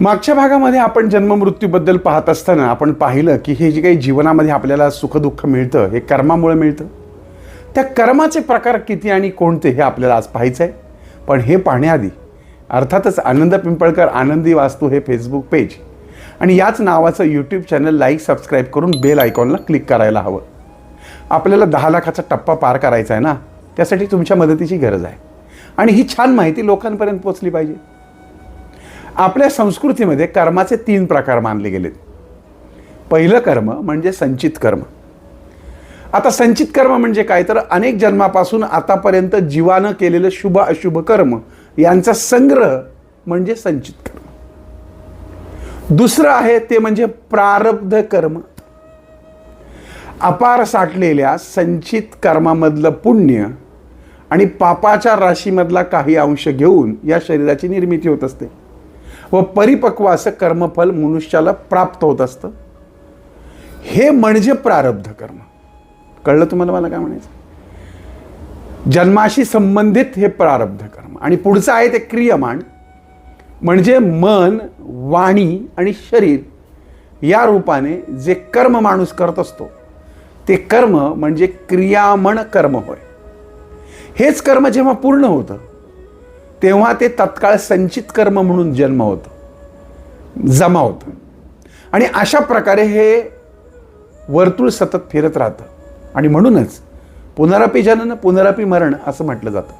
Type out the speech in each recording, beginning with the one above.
मागच्या भागामध्ये आपण जन्ममृत्यूबद्दल पाहत असताना आपण पाहिलं की हे जे काही जीवनामध्ये आपल्याला सुखदुःख मिळतं हे कर्मामुळे मिळतं. त्या कर्माचे प्रकार किती आणि कोणते हे आपल्याला आज पाहायचं आहे पण हे पाहण्याआधी अर्थातच आनंद पिंपळकर आनंदी वास्तू हे फेसबुक पेज आणि याच नावाचं यूट्यूब चॅनल लाईक सबस्क्राईब करून बेल आयकॉनला क्लिक करायला हवं. आपल्याला दहा लाखाचा टप्पा पार करायचा आहे ना त्यासाठी तुमच्या मदतीची गरज आहे. आणि ही छान माहिती लोकांपर्यंत पोचली पाहिजे. आपल्या संस्कृतीमध्ये कर्माचे तीन प्रकार मानले गेलेत. पहिलं कर्म म्हणजे संचित कर्म. आता संचित कर्म म्हणजे काय? तर अनेक जन्मापासून आतापर्यंत जीवानं केलेलं शुभ अशुभ कर्म यांचा संग्रह म्हणजे संचित कर्म. दुसरं आहे ते म्हणजे प्रारब्ध कर्म. अपार साठलेल्या संचित कर्मामधलं पुण्य आणि पापाच्या राशीमधला काही अंश घेऊन या शरीराची निर्मिती होत असते. व परिपक्व असं कर्मफल मनुष्याला प्राप्त होत असतं. हे म्हणजे प्रारब्ध कर्म. कळलं तुम्हाला मला काय म्हणायचं? जन्माशी संबंधित हे प्रारब्ध कर्म. आणि पुढचं आहे ते क्रियमाण. म्हणजे मन वाणी आणि शरीर या रूपाने जे कर्म माणूस करत असतो ते कर्म म्हणजे क्रियामण कर्म होय. हेच कर्म जेव्हा पूर्ण होतं तेव्हा ते तत्काळ संचित कर्म म्हणून जन्म होतं जमा होतं. आणि अशा प्रकारे हे वर्तुळ सतत फिरत राहतं. आणि म्हणूनच पुनरापी जनन पुनरापी मरण असं म्हटलं जातं.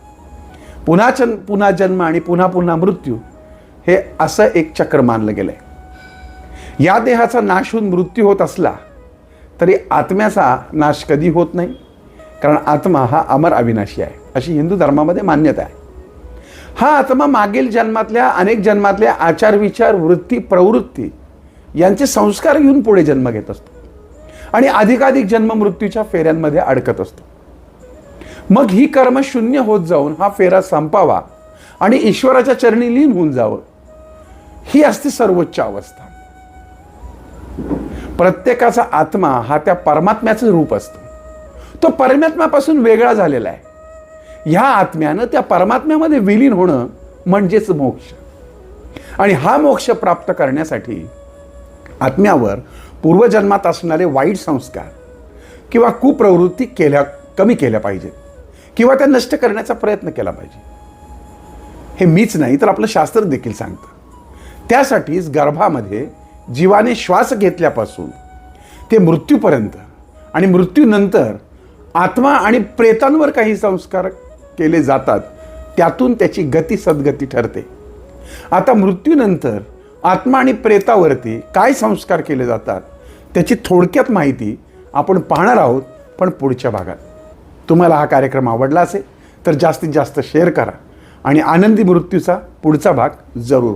पुन्हा चन पुन्हा जन्म आणि पुन्हा पुन्हा मृत्यू हे असं एक चक्र मानलं गेलं आहे या देहाचा नाश होऊन मृत्यू होत असला तरी आत्म्याचा नाश कधी होत नाही कारण आत्मा हा अमर अविनाशी आहे. अशी हिंदू धर्मामध्ये मान्यता आहे. हा आत्मा मागील जन्मातल्या अनेक जन्मातल्या आचार विचार वृत्ती प्रवृत्ती यांचे संस्कार घेऊन पुढे जन्म घेत असतो. आणि अधिकाधिक जन्म मृत्यूच्या फेऱ्यांमध्ये अडकत असतो. मग ही कर्म शून्य होत जाऊन हा फेरा संपावा आणि ईश्वराच्या चरणी लीन होऊन जावं. ही असते सर्वोच्च अवस्था. प्रत्येकाचा आत्मा हा त्या परमात्म्याचं रूप असतो. तो परमात्म्यापासून वेगळा झालेला आहे. ह्या आत्म्यानं त्या परमात्म्यामध्ये विलीन होणं म्हणजेच मोक्ष. आणि हा मोक्ष प्राप्त करण्यासाठी आत्म्यावर पूर्वजन्मात असणारे वाईट संस्कार किंवा कुप्रवृत्ती केल्या कमी केल्या पाहिजेत किंवा त्या नष्ट करण्याचा प्रयत्न केला पाहिजे. हे मीच नाही तर आपलं शास्त्र देखील सांगतं. त्यासाठीच गर्भामध्ये जीवाने श्वास घेतल्यापासून ते मृत्यूपर्यंत आणि मृत्यूनंतर आत्मा आणि प्रेतांवर काही संस्कार केले जातात त्यातून त्याची गती सद्गती ठरते. आता मृत्यूनंतर आत्मा आणि प्रेतावरती काय संस्कार केले जातात त्याची थोडक्यात माहिती आपण पाहणार आहोत पण पुढच्या भागात. तुम्हाला हा कार्यक्रम आवडला असेल तर जास्तीत जास्त शेअर करा आणि आनंदी मृत्यूचा पुढचा भाग जरूर